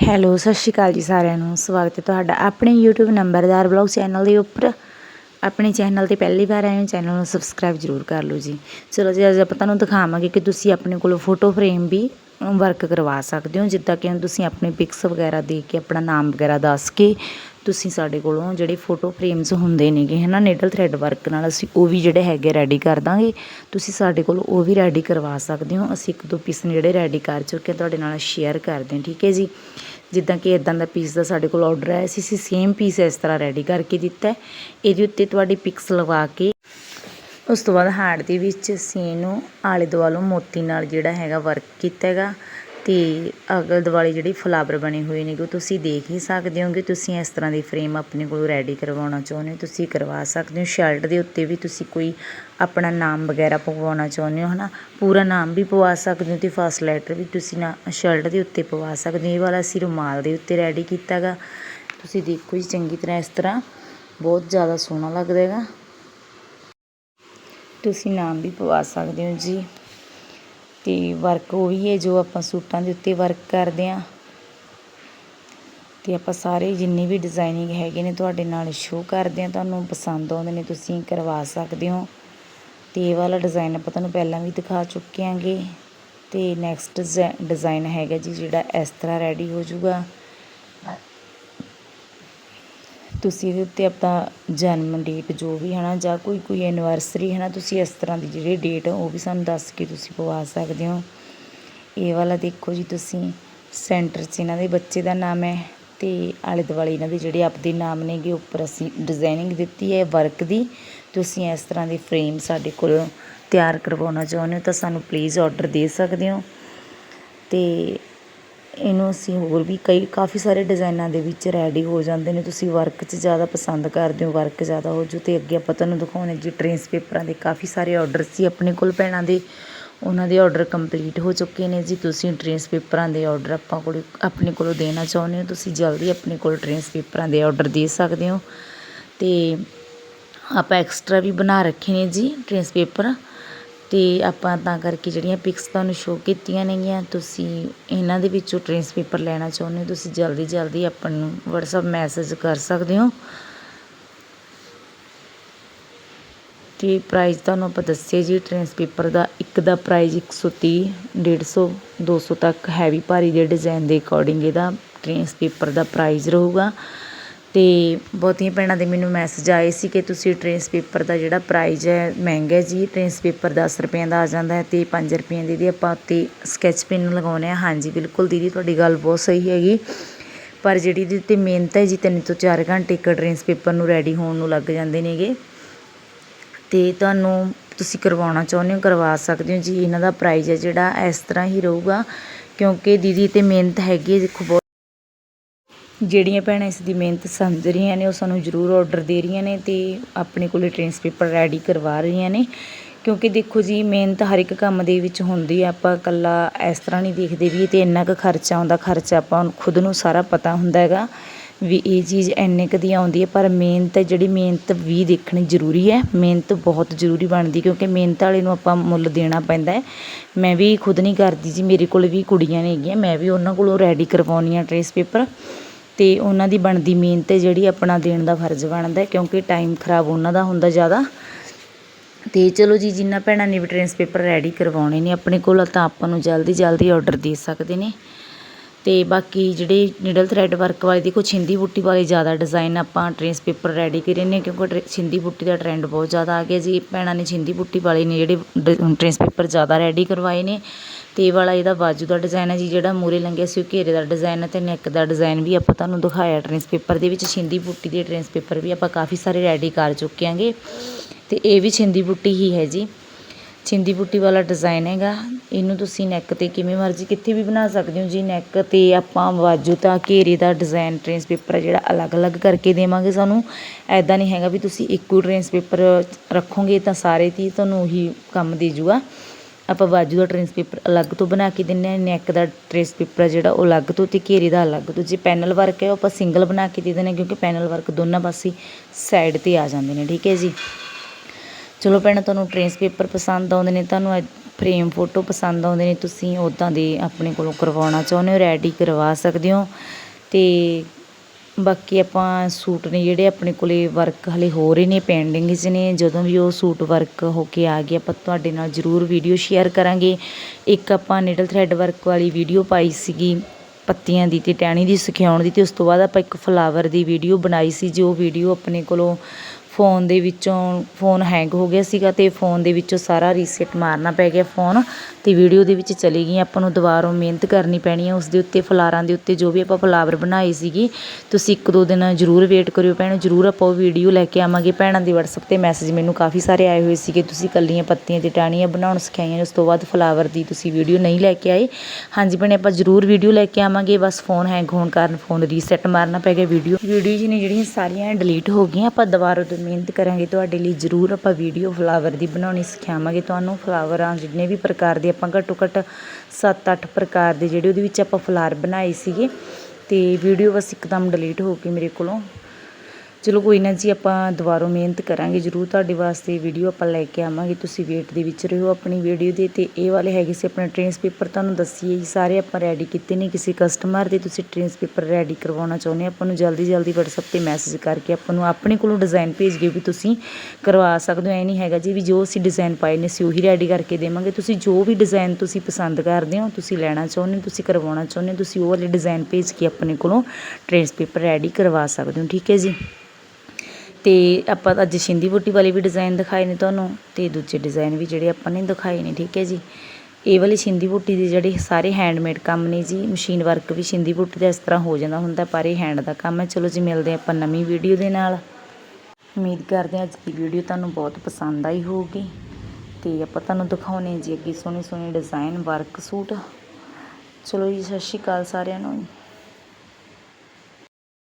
Hello, ਸਤਿ ਸ਼੍ਰੀ ਅਕਾਲ ਜੀ ਸਾਰਿਆਂ ਨੂੰ। ਸਵਾਗਤ ਹੈ ਤੁਹਾਡਾ ਆਪਣੇ YouTube ਨੰਬਰਦਾਰ ਬਲੌਗ ਚੈਨਲ ਦੇ ਉੱਪਰ। ਆਪਣੇ ਚੈਨਲ ਤੇ ਪਹਿਲੀ ਵਾਰ ਆਏ ਹੋ, ਚੈਨਲ ਨੂੰ ਸਬਸਕ੍ਰਾਈਬ ਜ਼ਰੂਰ ਕਰ ਲਓ ਜੀ। ਚਲੋ ਜੀ, ਅੱਜ ਆਪਾਂ ਤੁਹਾਨੂੰ ਦਿਖਾਵਾਂਗੇ ਕਿ ਤੁਸੀਂ ਆਪਣੇ ਕੋਲੋਂ ਫੋਟੋ ਫਰੇਮ ਵੀ ਵਰਕ ਕਰਵਾ ਸਕਦੇ ਹੋ, ਜਿੱਦਾਂ ਕਿ ਹੁਣ ਤੁਸੀਂ ਆਪਣੇ ਪਿਕਸ ਵਗੈਰਾ ਦੇ ਕੇ, ਆਪਣਾ ਨਾਮ ਵਗੈਰਾ ਦੱਸ ਕੇ ਤੁਸੀਂ ਸਾਡੇ ਕੋਲੋਂ ਜਿਹੜੇ ਫੋਟੋ ਫਰੇਮਸ ਹੁੰਦੇ ਨੇਗੇ ਹੈ ਨਾ ਨੀਡਲ ਥਰੈਡ ਵਰਕ ਨਾਲ ਅਸੀਂ ਉਹ ਵੀ ਜਿਹੜੇ ਹੈਗੇ ਰੈਡੀ ਕਰ ਦਾਂਗੇ। ਤੁਸੀਂ ਸਾਡੇ ਕੋਲ ਉਹ ਵੀ ਰੈਡੀ ਕਰਵਾ ਸਕਦੇ ਹੋ। ਅਸੀਂ ਇੱਕ ਦੋ ਪੀਸ ਨੇ ਜਿਹੜੇ ਰੈਡੀ ਕਰ ਚੁੱਕੇ ਹਾਂ, ਤੁਹਾਡੇ ਨਾਲ ਸ਼ੇਅਰ ਕਰਦੇ ਹਾਂ, ਠੀਕ ਹੈ ਜੀ? ਜਿੱਦਾਂ ਕਿ ਇਦਾਂ ਦਾ ਪੀਸ ਦਾ ਸਾਡੇ ਕੋਲ ਆਰਡਰ ਆਇਆ ਸੀ, ਅਸੀਂ ਸੇਮ ਪੀਸ ਇਸ ਤਰ੍ਹਾਂ ਰੈਡੀ ਕਰਕੇ ਦਿੱਤਾ ਇਹਦੇ ਉੱਤੇ ਤੁਹਾਡੀ ਪਿਕਸ ਲਵਾ ਕੇ ਉਸ ਤੋਂ ਬਾਅਦ ਹਾਰਟ ਦੇ ਵਿੱਚ ਅਸੀਂ ਇਹਨੂੰ ਆਲੇ ਦੁਆਲੇ ਮੋਤੀ ਨਾਲ ਜਿਹੜਾ ਹੈਗਾ ਵਰਕ ਕੀਤਾ ਹੈਗਾ ਅਤੇ ਅਗਲ ਦੁਆਲੇ ਜਿਹੜੇ ਫਲਾਵਰ ਬਣੇ ਹੋਏ ਨੇਗੇ ਉਹ ਤੁਸੀਂ ਦੇਖ ਹੀ ਸਕਦੇ ਹੋਗੇ, ਤੁਸੀਂ ਇਸ ਤਰ੍ਹਾਂ ਦੀ ਫਰੇਮ ਆਪਣੇ ਕੋਲ ਰੈਡੀ ਕਰਵਾਉਣਾ ਚਾਹੁੰਦੇ ਹੋ, ਤੁਸੀਂ ਕਰਵਾ ਸਕਦੇ ਹੋ। ਸ਼ਰਟ ਦੇ ਉੱਤੇ ਵੀ ਤੁਸੀਂ ਕੋਈ ਆਪਣਾ ਨਾਮ ਵਗੈਰਾ ਪਵਾਉਣਾ ਚਾਹੁੰਦੇ ਹੋ, ਹਨਾ? ਪੂਰਾ ਨਾਮ ਵੀ ਪਵਾ ਸਕਦੇ ਹੋ ਤੇ ਫਸਟ ਲੈਟਰ ਵੀ ਤੁਸੀਂ ਨਾ ਸ਼ਰਟ ਦੇ ਉੱਤੇ ਪਵਾ ਸਕਦੇ ਹੋ। ਇਹ ਵਾਲਾ ਅਸੀਂ ਰੁਮਾਲ ਦੇ ਉੱਤੇ ਰੈਡੀ ਕੀਤਾ ਹੈਗਾ। ਤੁਸੀਂ ਦੇਖੋ ਜੀ, ਚੰਗੀ ਤਰ੍ਹਾਂ ਇਸ ਤਰ੍ਹਾਂ ਬਹੁਤ ਜ਼ਿਆਦਾ ਸੋਹਣਾ ਲੱਗਦਾ ਹੈਗਾ। ਤੁਸੀਂ ਨਾਮ ਵੀ ਪਵਾ ਸਕਦੇ ਹੋ ਜੀ। ਤੇ ਵਰਕ ਉਹ ਹੀ ਹੈ ਜੋ ਆਪਾਂ ਸੂਟਾਂ ਦੇ ਉੱਤੇ ਵਰਕ ਕਰਦੇ ਹਾਂ। ਤੇ ਆਪਾਂ ਸਾਰੇ ਜਿੰਨੇ ਵੀ ਡਿਜ਼ਾਈਨਿੰਗ ਹੈਗੇ ਨੇ ਤੁਹਾਡੇ ਨਾਲ ਸ਼ੋਅ ਕਰਦੇ ਹਾਂ। ਤੁਹਾਨੂੰ ਪਸੰਦ ਆਉਂਦੇ ਨੇ ਤੁਸੀਂ ਕਰਵਾ ਸਕਦੇ ਹੋ। ਤੇ ਇਹ ਵਾਲਾ ਡਿਜ਼ਾਈਨ ਆਪਾਂ ਤੁਹਾਨੂੰ ਪਹਿਲਾਂ ਵੀ ਦਿਖਾ ਚੁੱਕੇ ਆਂਗੇ ਤੇ ਨੈਕਸਟ ਡਿਜ਼ਾਈਨ ਹੈਗਾ ਜੀ ਜਿਹੜਾ ਇਸ ਤਰ੍ਹਾਂ ਰੈਡੀ ਹੋ ਜਾਊਗਾ। ਤੁਸੀਂ ਇਹਦੇ ਉੱਤੇ ਆਪਣਾ ਜਨਮ ਡੇਟ ਜੋ ਵੀ ਹੈ ਨਾ ਜਾਂ ਕੋਈ ਕੋਈ ਐਨਵਰਸਰੀ ਹੈ ਨਾ ਤੁਸੀਂ ਇਸ ਤਰ੍ਹਾਂ ਦੀ ਜਿਹੜੀ ਡੇਟ ਉਹ ਵੀ ਸਾਨੂੰ ਦੱਸ ਕੇ ਤੁਸੀਂ ਪਵਾ ਸਕਦੇ ਹੋ। ਇਹ ਵਾਲਾ ਦੇਖੋ ਜੀ ਤੁਸੀਂ ਸੈਂਟਰ 'ਚ ਇਹਨਾਂ ਦੇ ਬੱਚੇ ਦਾ ਨਾਮ ਹੈ ਤੇ ਆਲੇ ਦੁਆਲੇ ਇਹਨਾਂ ਦੇ ਜਿਹੜੇ ਆਪਦੇ ਨਾਮ ਨੇਗੇ, ਉੱਪਰ ਅਸੀਂ ਡਿਜ਼ਾਈਨਿੰਗ ਦਿੱਤੀ ਹੈ ਵਰਕ ਦੀ। ਤੁਸੀਂ ਇਸ ਤਰ੍ਹਾਂ ਦੇ ਫਰੇਮ ਸਾਡੇ ਕੋਲ ਤਿਆਰ ਕਰਵਾਉਣਾ ਚਾਹੁੰਦੇ ਹੋ ਤਾਂ ਸਾਨੂੰ ਪਲੀਜ਼ ਆਰਡਰ ਦੇ ਸਕਦੇ ਹੋ। ਤੇ ਇਹਨੂੰ ਅਸੀਂ ਹੋਰ ਵੀ ਕਈ, ਕਾਫੀ ਸਾਰੇ ਡਿਜ਼ਾਇਨਾਂ ਦੇ ਵਿੱਚ ਰੈਡੀ ਹੋ ਜਾਂਦੇ ਨੇ। ਤੁਸੀਂ ਵਰਕ 'ਚ ਜ਼ਿਆਦਾ ਪਸੰਦ ਕਰਦੇ ਹੋ ਵਰਕ ਜ਼ਿਆਦਾ ਹੋ ਜੂ ਅਤੇ ਅੱਗੇ ਆਪਾਂ ਤੁਹਾਨੂੰ ਦਿਖਾਉਣੇ ਜੀ ਟ੍ਰੇਸ ਪੇਪਰਾਂ ਦੇ। ਕਾਫੀ ਸਾਰੇ ਆਰਡਰ ਸੀ ਆਪਣੇ ਕੋਲ ਭੈਣਾਂ ਦੇ, ਉਹਨਾਂ ਦੇ ਆਰਡਰ ਕੰਪਲੀਟ ਹੋ ਚੁੱਕੇ ਨੇ ਜੀ। ਤੁਸੀਂ ਟ੍ਰੇਸ ਪੇਪਰਾਂ ਦੇ ਆਰਡਰ ਆਪਾਂ ਕੋਲ ਆਪਣੇ ਕੋਲੋਂ ਦੇਣਾ ਚਾਹੁੰਦੇ ਹੋ, ਤੁਸੀਂ ਜਲਦੀ ਆਪਣੇ ਕੋਲ ਟ੍ਰੇਸ ਪੇਪਰਾਂ ਦੇ ਆਰਡਰ ਦੇ ਸਕਦੇ ਹੋ। ਅਤੇ ਆਪਾਂ ਐਕਸਟਰਾ ਵੀ ਬਣਾ ਰੱਖੇ ਨੇ ਜੀ ਟ੍ਰੇਸ ਪੇਪਰ ਅਤੇ ਆਪਾਂ ਤਾਂ ਕਰਕੇ ਜਿਹੜੀਆਂ ਪਿਕਸ ਤੁਹਾਨੂੰ ਸ਼ੋਅ ਕੀਤੀਆਂ ਨੇਗੀਆਂ, ਤੁਸੀਂ ਇਹਨਾਂ ਦੇ ਵਿੱਚੋਂ ਟਰੇਸ ਪੇਪਰ ਲੈਣਾ ਚਾਹੁੰਦੇ ਹੋ, ਤੁਸੀਂ ਜਲਦੀ ਜਲਦੀ ਆਪਾਂ ਨੂੰ ਵਟਸਐਪ ਮੈਸੇਜ ਕਰ ਸਕਦੇ ਹੋ। ਤੇ ਪ੍ਰਾਈਸ ਤੁਹਾਨੂੰ ਆਪਾਂ ਦੱਸਿਆ ਜੀ ਟ੍ਰੇਸ ਪੇਪਰ ਦਾ ਇੱਕ ਦਾ ਪ੍ਰਾਈਸ 130 150 200 ਤੱਕ ਹੈਵੀ ਭਾਰੀ ਦੇ ਡਿਜ਼ਾਈਨ ਦੇ ਅਕੋਰਡਿੰਗ ਇਹਦਾ ਟਰੇਸ ਪੇਪਰ ਦਾ ਪ੍ਰਾਈਸ ਰਹੂਗਾ। ਅਤੇ ਬਹੁਤੀਆਂ ਭੈਣਾਂ ਦੇ ਮੈਨੂੰ ਮੈਸੇਜ ਆਏ ਸੀ ਕਿ ਤੁਸੀਂ ਟ੍ਰੇਸ ਪੇਪਰ ਦਾ ਜਿਹੜਾ ਪ੍ਰਾਈਜ਼ ਹੈ, ਮਹਿੰਗਾ ਜੀ। ਟ੍ਰੇਸ ਪੇਪਰ 10 ਰੁਪਏ ਦਾ ਆ ਜਾਂਦਾ ਹੈ ਤੇ 5 ਰੁਪਏ ਦੀ ਦੀ ਆਪਾਂ ਉੱਤੇ ਸਕੈਚ ਪੈਨ ਲਗਾਉਂਦੇ ਹਾਂ। ਹਾਂਜੀ, ਬਿਲਕੁਲ ਦੀਦੀ, ਤੁਹਾਡੀ ਗੱਲ ਬਹੁਤ ਸਹੀ ਹੈਗੀ। ਪਰ ਜਿਹੜੀ ਇਹਦੇ ਉੱਤੇ ਮਿਹਨਤ ਹੈ ਜੀ, ਤਿੰਨ ਤੋਂ ਚਾਰ ਘੰਟੇ ਇੱਕ ਟਰੇਸ ਪੇਪਰ ਨੂੰ ਰੈਡੀ ਹੋਣ ਨੂੰ ਲੱਗ ਜਾਂਦੇ ਨੇਗੇ। ਅਤੇ ਤੁਹਾਨੂੰ ਤੁਸੀਂ ਕਰਵਾਉਣਾ ਚਾਹੁੰਦੇ ਹੋ, ਕਰਵਾ ਸਕਦੇ ਹੋ ਜੀ। ਇਹਨਾਂ ਦਾ ਪ੍ਰਾਈਜ਼ ਹੈ ਜਿਹੜਾ ਇਸ ਤਰ੍ਹਾਂ ਹੀ ਰਹੂਗਾ, ਕਿਉਂਕਿ ਦੀਦੀ ਤੇ ਮਿਹਨਤ ਹੈਗੀ ਹੈ। ਦੇਖੋ, ਬਹੁਤ ਜਿਹੜੀਆਂ ਭੈਣਾਂ ਇਸ ਦੀ ਮਿਹਨਤ ਸਮਝ ਰਹੀਆਂ ਨੇ, ਉਹ ਸਾਨੂੰ ਜ਼ਰੂਰ ਆਰਡਰ ਦੇ ਰਹੀਆਂ ਨੇ ਤੇ ਆਪਣੇ ਕੋਲੇ ਟ੍ਰੇਸ ਪੇਪਰ ਰੈਡੀ ਕਰਵਾ ਰਹੀਆਂ ਨੇ। ਕਿਉਂਕਿ ਦੇਖੋ ਜੀ, ਮਿਹਨਤ ਹਰ ਇੱਕ ਕੰਮ ਦੇ ਵਿੱਚ ਹੁੰਦੀ ਆ। ਆਪਾਂ ਇਕੱਲਾ ਇਸ ਤਰ੍ਹਾਂ ਨਹੀਂ ਦੇਖਦੇ ਵੀ ਤੇ ਇੰਨਾ ਕੁ ਖਰਚਾ ਆਉਂਦਾ। ਖਰਚਾ ਆਪਾਂ ਖੁਦ ਨੂੰ ਸਾਰਾ ਪਤਾ ਹੁੰਦਾ ਹੈਗਾ ਵੀ ਇਹ ਚੀਜ਼ ਇੰਨੇ ਕੁ ਦੀ ਆਉਂਦੀ ਹੈ ਪਰ ਮਿਹਨਤ ਹੈ, ਜਿਹੜੀ ਮਿਹਨਤ ਵੀ ਦੇਖਣੀ ਜ਼ਰੂਰੀ ਹੈ। ਮਿਹਨਤ ਬਹੁਤ ਜ਼ਰੂਰੀ ਬਣਦੀ, ਕਿਉਂਕਿ ਮਿਹਨਤ ਵਾਲੇ ਨੂੰ ਆਪਾਂ ਮੁੱਲ ਦੇਣਾ ਪੈਂਦਾ ਹੈ। ਮੈਂ ਵੀ ਖੁਦ ਨਹੀਂ ਕਰਦੀ ਜੀ, ਮੇਰੇ ਕੋਲ ਵੀ ਕੁੜੀਆਂ ਨੇ ਹੈਗੀਆਂ। ਮੈਂ ਵੀ ਉਹਨਾਂ ਕੋਲੋਂ ਰੈਡੀ ਕਰਵਾਉਣੀ ਆ ਟ੍ਰੇਸ ਪੇਪਰ ਅਤੇ ਉਹਨਾਂ ਦੀ ਬਣਦੀ ਮਿਹਨਤ ਹੈ ਜਿਹੜੀ ਆਪਣਾ ਦੇਣ ਦਾ ਫਰਜ਼ ਬਣਦਾ ਕਿਉਂਕਿ ਟਾਈਮ ਖਰਾਬ ਉਹਨਾਂ ਦਾ ਹੁੰਦਾ ਜ਼ਿਆਦਾ। ਅਤੇ ਚਲੋ ਜੀ ਜਿਨ੍ਹਾਂ ਭੈਣਾਂ ਨੇ ਵੀ ਟ੍ਰੇਸ ਪੇਪਰ ਰੈਡੀ ਕਰਵਾਉਣੇ ਨੇ ਆਪਣੇ ਕੋਲ, ਤਾਂ ਆਪਾਂ ਨੂੰ ਜਲਦੀ ਜਲਦੀ ਆਰਡਰ ਦੇ ਸਕਦੇ ਨੇ। ਅਤੇ ਬਾਕੀ ਜਿਹੜੇ ਨਿਡਲ ਥਰੈਡ ਵਰਕ ਵਾਲੇ, ਦੇਖੋ ਛਿੰਦੀ ਬੁੱਟੀ ਵਾਲੇ ਜ਼ਿਆਦਾ ਡਿਜ਼ਾਈਨ ਆਪਾਂ ਟ੍ਰੇਸ ਪੇਪਰ ਰੈਡੀ ਕਰੇ ਨੇ, ਕਿਉਂਕਿ ਛਿੰਦੀ ਬੁੱਟੀ ਦਾ ਟ੍ਰੈਂਡ ਬਹੁਤ ਜ਼ਿਆਦਾ ਆ ਗਿਆ ਜੀ। ਭੈਣਾਂ ਨੇ ਛਿੰਦੀ ਬੁੱਟੀ ਵਾਲੇ ਨੇ ਜਿਹੜੇ ਟ੍ਰੇਸ ਪੇਪਰ ਜ਼ਿਆਦਾ ਰੈਡੀ ਕਰਵਾਏ ਨੇ। ਤੇ ਵਾਲਾ ਇਹਦਾ ਬਾਜੂ ਦਾ ਡਿਜ਼ਾਈਨ ਹੈ ਜੀ, ਜਿਹੜਾ ਮੂਰੇ ਲੰਘਿਆ ਸੀ, ਉਹ ਘੇਰੇ ਦਾ ਡਿਜ਼ਾਈਨ ਹੈ ਤੇ ਨੈਕ ਦਾ ਡਿਜ਼ਾਈਨ ਵੀ ਆਪਾਂ ਤੁਹਾਨੂੰ ਦਿਖਾਇਆ ਟ੍ਰੇਸ ਪੇਪਰ ਦੇ ਵਿੱਚ। ਛਿੰਦੀ ਬੁੱਟੀ ਦੇ ਟ੍ਰੇਸ ਪੇਪਰ ਵੀ ਆਪਾਂ ਕਾਫੀ ਸਾਰੇ ਰੈਡੀ ਕਰ ਚੁੱਕੇ ਆਂਗੇ ਤੇ ਇਹ ਵੀ ਛਿੰਦੀ ਬੁੱਟੀ ਹੀ ਹੈ ਜੀ। ਛਿੰਦੀ ਬੁੱਟੀ ਵਾਲਾ ਡਿਜ਼ਾਈਨ ਹੈਗਾ। ਇਹਨੂੰ ਤੁਸੀਂ ਨੈਕ ਤੇ ਕਿਵੇਂ ਮਰਜ਼ੀ ਕਿੱਥੇ ਵੀ ਬਣਾ ਸਕਦੇ ਹੋ ਜੀ। ਨੈਕ ਤੇ ਆਪਾਂ ਬਾਜੂ ਤਾਂ ਘੇਰੇ ਦਾ ਡਿਜ਼ਾਈਨ ਟ੍ਰੇਸ ਪੇਪਰ ਹੈ ਜਿਹੜਾ ਅਲੱਗ-ਅਲੱਗ ਕਰਕੇ ਦੇਵਾਂਗੇ ਸਾਨੂੰ। ਐਦਾਂ ਨਹੀਂ ਹੈਗਾ ਵੀ ਤੁਸੀਂ ਇੱਕੋ ਟ੍ਰੇਸ ਪੇਪਰ ਰੱਖੋਗੇ ਤਾਂ ਸਾਰੇ 'ਤੇ ਤੁਹਾਨੂੰ ਉਹੀ ਕੰਮ ਦੇ ਜੂਗਾ। ਆਪਾਂ ਬਾਜੂ ਦਾ ਟ੍ਰੇਸ ਪੇਪਰ ਅਲੱਗ ਤੋਂ ਬਣਾ ਕੇ ਦਿੰਨੇ ਆ ਨੈਕ ਦਾ ਟ੍ਰੇਸ ਪੇਪਰ ਜਿਹੜਾ, ਉਹ ਅਲੱਗ ਤੋਂ ਤੇ ਘੇਰੇ ਦਾ ਅਲੱਗ ਤੋਂ। ਜੇ ਪੈਨਲ ਵਰਕ ਹੈ, ਉਹ ਆਪਾਂ ਸਿੰਗਲ ਬਣਾ ਕੇ ਦੇ ਦਿੰਦੇ ਕਿਉਂਕਿ ਪੈਨਲ ਵਰਕ ਦੋਨਾਂ ਪਾਸੇ ਸਾਈਡ ਤੇ ਆ ਜਾਂਦੇ ਨੇ, ਠੀਕ ਹੈ ਜੀ? ਚਲੋ ਭੈਣਾਂ, ਤੁਹਾਨੂੰ ਟ੍ਰੇਸ ਪੇਪਰ ਪਸੰਦ ਆਉਂਦੇ ਨੇ, ਤੁਹਾਨੂੰ ਫਰੇਮ ਫੋਟੋ ਪਸੰਦ ਆਉਂਦੇ ਨੇ, ਤੁਸੀਂ ਉੱਦਾਂ ਦੇ ਆਪਣੇ ਕੋਲੋਂ ਕਰਵਾਉਣਾ ਚਾਹੁੰਦੇ ਹੋ ਰੈਡੀ ਕਰਵਾ ਸਕਦੇ ਹੋ। ਅਤੇ ਬਾਕੀ ਆਪਾਂ ਸੂਟ ਨੇ ਜਿਹੜੇ ਆਪਣੇ ਕੋਲੇ ਵਰਕ ਹਲੇ ਹੋ ਰਹੇ ਨੇ ਪੈਂਡਿੰਗ 'ਚ ਨੇ, ਜਦੋਂ ਵੀ ਉਹ ਸੂਟ ਵਰਕ ਹੋ ਕੇ ਆ ਗਏ, ਆਪਾਂ ਤੁਹਾਡੇ ਨਾਲ ਜ਼ਰੂਰ ਵੀਡੀਓ ਸ਼ੇਅਰ ਕਰਾਂਗੇ। ਇੱਕ ਆਪਾਂ ਨੀਡਲ ਥਰੈਡ ਵਰਕ ਵਾਲੀ ਵੀਡੀਓ ਪਾਈ ਸੀਗੀ, ਪੱਤੀਆਂ ਦੀ ਤੇ ਟਹਿਣੀ ਦੀ ਸਿਖਾਉਣ ਦੀ, ਤੇ ਉਸ ਤੋਂ ਬਾਅਦ ਆਪਾਂ ਇੱਕ ਫਲਾਵਰ ਦੀ ਵੀਡੀਓ ਬਣਾਈ ਸੀ, ਜੋ ਵੀਡੀਓ ਆਪਣੇ ਕੋਲੋਂ ਫੋਨ ਦੇ ਵਿੱਚੋਂ ਫੋਨ ਹੈਂਗ ਹੋ ਗਿਆ ਸੀਗਾ ਅਤੇ ਫੋਨ ਦੇ ਵਿੱਚੋਂ ਸਾਰਾ ਰੀਸੈਟ ਮਾਰਨਾ ਪੈ ਗਿਆ ਫੋਨ ਅਤੇ ਵੀਡੀਓ ਦੇ ਵਿੱਚ ਚਲੀ ਗਈ। ਆਪਾਂ ਨੂੰ ਦੁਬਾਰਾ ਮਿਹਨਤ ਕਰਨੀ ਪੈਣੀ ਹੈ ਉਸ ਦੇ ਉੱਤੇ, ਫਲਾਰਾਂ ਦੇ ਉੱਤੇ ਜੋ ਵੀ ਆਪਾਂ ਫਲਾਵਰ ਬਣਾਏ ਸੀਗੇ, ਤੁਸੀਂ ਇੱਕ ਦੋ ਦਿਨ ਜ਼ਰੂਰ ਵੇਟ ਕਰਿਓ ਭੈਣੋ। ਜ਼ਰੂਰ ਆਪਾਂ ਉਹ ਵੀਡੀਓ ਲੈ ਕੇ ਆਵਾਂਗੇ। ਭੈਣਾਂ ਦੇ WhatsApp ਤੇ ਮੈਸੇਜ ਮੈਨੂੰ ਕਾਫੀ ਸਾਰੇ ਆਏ ਹੋਏ ਸੀਗੇ। ਤੁਸੀਂ ਕੱਲੀਆਂ ਪੱਤੀਆਂ ਤੇ ਟਾਹਣੀਆਂ ਬਣਾਉਣ ਸਿਖਾਈਆਂ ਉਸ ਤੋਂ ਬਾਅਦ ਫਲਾਵਰ ਦੀ ਤੁਸੀਂ ਵੀਡੀਓ ਨਹੀਂ ਲੈ ਕੇ ਆਏ। ਹਾਂਜੀ ਭੈਣੇ, ਆਪਾਂ ਜ਼ਰੂਰ ਵੀਡੀਓ ਲੈ ਕੇ ਆਵਾਂਗੇ। ਬਸ ਫੋਨ ਹੈਂਗ ਹੋਣ ਕਾਰਨ ਫੋਨ ਰੀਸੈਟ ਮਾਰਨਾ ਪੈ ਗਿਆ। ਵੀਡੀਓ ਵੀਡੀਓ ਜੀ ਨੇ ਜਿਹੜੀਆਂ ਸਾਰੀਆਂ ਡਿਲੀਟ ਹੋ ਗਈਆਂ, ਆਪਾਂ ਦੁਬਾਰਾ ਤੋਂ ਮਿਹਨਤ ਕਰਾਂਗੇ, ਤੁਹਾਡੇ ਲਈ ਜ਼ਰੂਰ ਆਪਾਂ ਵੀਡੀਓ ਫਲਾਵਰ ਦੀ ਬਣਾਉਣੀ ਸਿਖਾਵਾਂਗੇ। ਤੁਹਾਨੂੰ ਫਲਾਵਰਾਂ ਜਿੰਨੇ ਵੀ ਪ੍ਰਕਾਰ ਦੇ ਆਪਾਂ ਘੱਟੋ ਘੱਟ 7-8 ਪ੍ਰਕਾਰ ਦੇ ਜਿਹੜੇ ਉਹਦੇ ਵਿੱਚ ਆਪਾਂ ਫਲਾਰ ਬਣਾਏ ਸੀਗੇ। ਤੇ ਵੀਡੀਓ ਬਸ ਇੱਕਦਮ ਡਿਲੀਟ ਹੋ ਗਈ ਮੇਰੇ ਕੋਲੋਂ ਚਲੋ ਕੋਈ ਨਾ ਜੀ, ਆਪਾਂ ਦੁਬਾਰਾ ਮਿਹਨਤ ਕਰਾਂਗੇ ਜ਼ਰੂਰ। ਤੁਹਾਡੇ ਵਾਸਤੇ ਵੀਡੀਓ ਆਪਾਂ ਲੈ ਕੇ ਆਵਾਂਗੇ। ਤੁਸੀਂ ਵੇਟ ਦੇ ਵਿੱਚ ਰਹੋ ਆਪਣੀ ਵੀਡੀਓ ਦੇ ਤੇ ਇਹ ਵਾਲੇ ਹੈਗੇ ਸੀ ਆਪਣੇ ਟ੍ਰੇਨਸ ਪੇਪਰ ਤੁਹਾਨੂੰ ਦੱਸੀਏ ਜੀ, ਸਾਰੇ ਆਪਾਂ ਰੈਡੀ ਕੀਤੇ ਨੇ ਕਿਸੇ ਕਸਟਮਰ ਦੇ। ਤੁਸੀਂ ਟ੍ਰੇਨਸ ਪੇਪਰ ਰੈਡੀ ਕਰਵਾਉਣਾ ਚਾਹੁੰਦੇ ਆਪਾਂ ਨੂੰ ਜਲਦੀ ਜਲਦੀ WhatsApp ਤੇ ਮੈਸੇਜ ਕਰਕੇ ਆਪਾਂ ਨੂੰ ਆਪਣੇ ਕੋਲੋਂ ਡਿਜ਼ਾਈਨ ਭੇਜ ਕੇ ਵੀ ਤੁਸੀਂ ਕਰਵਾ ਸਕਦੇ ਹੋ। ਐ ਨਹੀਂ ਹੈਗਾ ਜੀ ਵੀ ਜੋ ਅਸੀਂ ਡਿਜ਼ਾਈਨ ਪਾਏ ਨੇ, ਅਸੀਂ ਉਹੀ ਰੈਡੀ ਕਰਕੇ ਦੇਵਾਂਗੇ। ਤੁਸੀਂ ਜੋ ਵੀ ਡਿਜ਼ਾਈਨ ਤੁਸੀਂ ਪਸੰਦ ਕਰਦੇ ਹੋ, ਤੁਸੀਂ ਲੈਣਾ ਚਾਹੁੰਦੇ ਹੋ, ਤੁਸੀਂ ਕਰਵਾਉਣਾ ਚਾਹੁੰਦੇ ਹੋ, ਤੁਸੀਂ ਉਹ ਵਾਲੇ ਡਿਜ਼ਾਈਨ ਭੇਜ ਕੇ ਆਪਣੇ ਕੋਲੋਂ ਟ੍ਰੇਨਸ ਪੇਪਰ ਰੈਡੀ ਕਰਵਾ ਸਕਦੇ ਹੋ। ਠੀਕ ਹੈ ਜੀ? ਤੇ ਆਪਾਂ ਅੱਜ ਸ਼ਿੰਦੀ ਬੂਟੀ ਵਾਲੇ ਵੀ ਡਿਜ਼ਾਈਨ ਦਿਖਾਏ ਨੇ ਤੁਹਾਨੂੰ ਤੇ ਦੂਜੇ ਡਿਜ਼ਾਈਨ ਵੀ ਜਿਹੜੇ ਆਪਾਂ ਨੇ ਦਿਖਾਏ ਨੇ, ਠੀਕ ਹੈ ਜੀ। ਇਹ ਵਾਲੀ ਸ਼ਿੰਦੀ ਬੂਟੀ ਦੇ ਜਿਹੜੇ ਸਾਰੇ ਹੈਂਡਮੇਡ ਕੰਮ ਨੇ ਜੀ ਮਸ਼ੀਨ ਵਰਕ ਵੀ ਸ਼ਿੰਦੀ ਬੂਟੀ ਦਾ ਇਸ ਤਰ੍ਹਾਂ ਹੋ ਜਾਂਦਾ ਹੁੰਦਾ, ਪਰ ਇਹ ਹੈਂਡ ਦਾ ਕੰਮ ਹੈ। ਚਲੋ ਜੀ, ਮਿਲਦੇ ਹਾਂ ਆਪਾਂ ਨਵੀਂ ਵੀਡੀਓ ਦੇ ਨਾਲ। ਉਮੀਦ ਕਰਦੇ ਹਾਂ ਅੱਜ ਦੀ ਵੀਡੀਓ ਤੁਹਾਨੂੰ ਬਹੁਤ ਪਸੰਦ ਆਈ ਹੋਊਗੀ। ਤੇ ਆਪਾਂ ਤੁਹਾਨੂੰ ਦਿਖਾਉਣੇ ਜੀ ਅੱਗੇ ਸੋਹਣੇ ਸੋਹਣੇ ਡਿਜ਼ਾਈਨ ਵਰਕ ਸੂਟ। ਚਲੋ ਜੀ, ਸਤਿ ਸ਼੍ਰੀ ਅਕਾਲ ਸਾਰਿਆਂ ਨੂੰ।